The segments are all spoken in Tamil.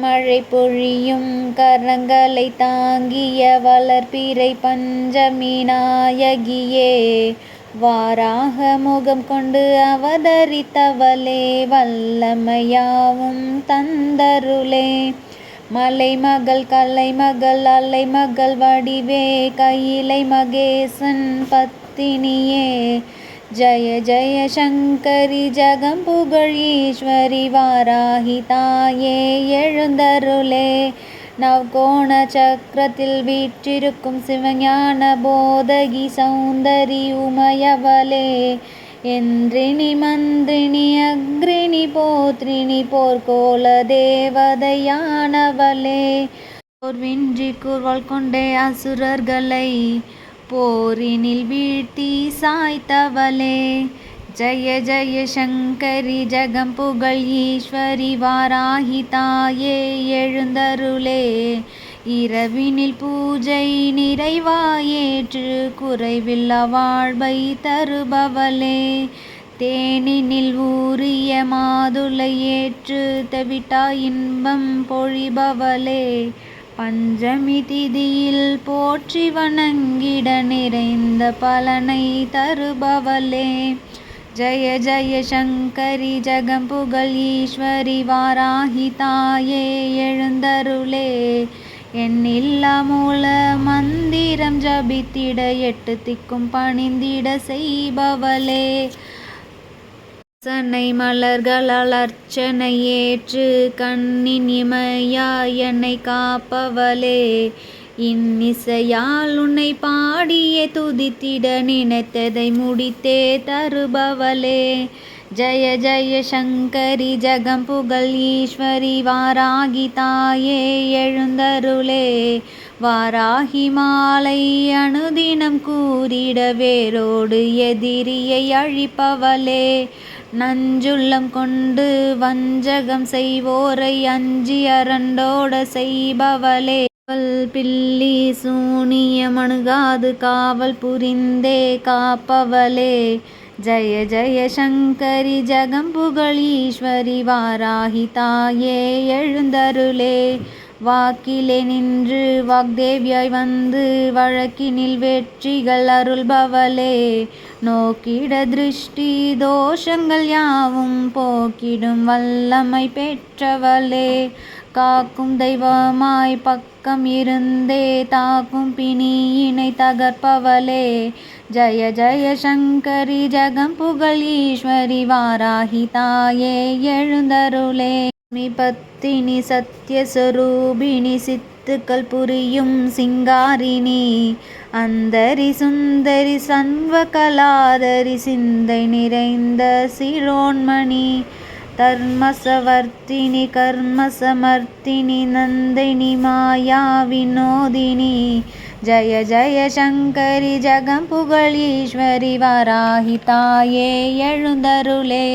மழை பொழியும் கரங்களை தாங்கிய வளர்பிறை பஞ்சமி நாயகியே வாராக முகம் கொண்டு அவதரித்தவளே வல்லமையாவும் தந்தருளே. மலைமகள் கலைமகள் அலைமகள் வடிவே கையிலை மகேசன் பத்தினியே. ஜய ஜய சங்கரி ஜகம் புகழ் ஈஸ்வரி வாராகி தாயே எழுந்தருளே. நவகோண சக்கரத்தில் வீற்றிருக்கும் சிவஞான போதகி சௌந்தரி உமையவளே. என்றினி மந்திரினி அக்ரிணி போத்ரிணி போர்க்கோல தேவதையானவளே. போர்வின்றி கூர்வாள் கொண்டே அசுரர்களை போரினில் வீழ்த்தி சாய்த்தவளே. ஜய ஜய சங்கரி ஜகம் புகழ் ஈஸ்வரி வாராகி தாயே எழுந்தருளே. இரவினில் பூஜை நிறைவாயேற்று குறைவில்ல வாழ்வை தருபவளே. தேனினில் ஊறிய மாதுளை ஏற்று தவிட்டா இன்பம் பொழிபவளே. பஞ்சமி திதியில் போற்றி வணங்கிட நிறைந்த பலனை தருபவளே. ஜய ஜய சங்கரி ஜகம் புகழ் ஈஸ்வரி வாராகி தாயே எழுந்தருளே. எண்ணில்லா மூல மந்திரம் ஜபித்திட எட்டு திக்கும் பணிந்திட செய்பவளே. சனை மலர்களால் அர்ச்சனை ஏற்று கண்ணின் இமையாய் என்னை காப்பவளே. இன்னிசையால் உன்னை பாடியே துதித்திட நினைத்ததை முடித்தே தருபவளே. ஜய ஜய சங்கரி ஜகம் புகழ் ஈஸ்வரி வாராகி தாயே எழுந்தருளே. வாராகி மாலை அனுதினம் கூறிட வேரோடு எதிரியை அழிப்பவளே. நஞ்சுள்ளம் கொண்டு வஞ்சகம் செய்வோரை அஞ்சி அரண்டோட செய்பவளே. பில்லி சூனியமணுகாது காவல் புரிந்தே காப்பவளே. ஜய ஜய சங்கரி ஜகம் புகழ் ஈஸ்வரி வாராகி தாயே எழுந்தருளே. வாக்கிலே நின்று வாக்தேவியாய் வந்து வழக்கினில் வெற்றிகள் அருள்பவளே. நோக்கிட திருஷ்டி தோஷங்கள் யாவும் போக்கிடும் வல்லமை பெற்றவளே. காக்கும் தெய்வமாய் பக்கம் இருந்தே தாக்கும் பிணியினை தகர்ப்பவளே. ஜய ஜய சங்கரி ஜகம் புகழ் ஈஸ்வரி வாராகி தாயே எழுந்தருளே. பத்தினி சத்யஸ்வரூபிணி சித்துக்கள் புரியும் சிங்காரிணி. அந்தரி சுந்தரி சண்வகலாதரி சிந்தை நிறைந்த சிரோன்மணி தர்மசவர்த்தினி கர்மசமர்த்தினி நந்தினி மாயா வினோதினி जय जय शङ्करि जगं புகழீஸ்வரி வாராகி தாயே எழுந்தருளே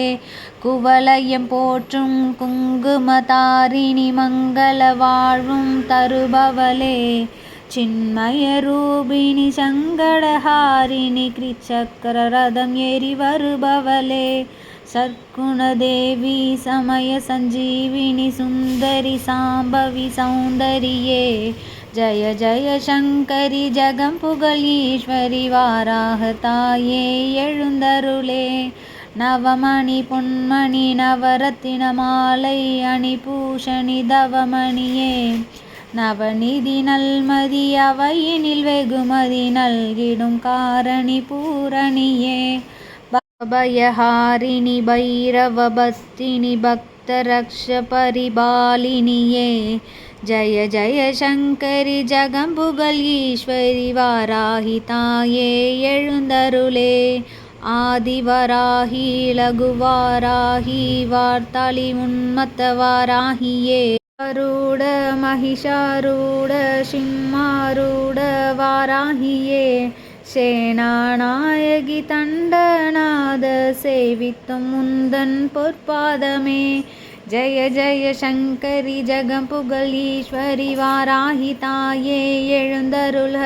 குவலயம் போற்றும் குங்குமதாரிணி மங்கள வாழ்வும் தருபவளே சின்மயரூபிணி சங்கடஹாரிணி கிருச்சக்கர ரதம் ஏறி வருபவளே சர்க்குணதேவி சமய சஞ்சீவினி சுந்தரி சாம்பவி சௌந்தரியே ஜய ஜய சங்கரி ஜகம் புகழ் ஈஸ்வரி வாராக தாயே எழுந்தருளே நவமணி பொன்மணி நவரத்தின மாலை அணி பூஷணி தவமணியே நவநிதி நல்மதி அவையினில் வெகுமதி நல்கிடும் காரணி பூரணியே भयहारिणि भैरवभस्तिनि भक्तरक्षपरिबालिनिये जय जय शङ्करि जगम्बुगल् ईश्वरि वाराहिताये எழுந்தருளே ஆதிவராகி லகுவாராகி வார்த்தாளி உன்மத்தவாராகியே கருட महिषारूढ सिंहारूढ वाराहिये சேனாநாயகி தண்டநாத சேவித்தும் முந்தன் பொற்பாதமே. ஜய ஜய சங்கரி ஜகம் புகழ் ஈஸ்வரி வாராகி தாயே எழுந்தருள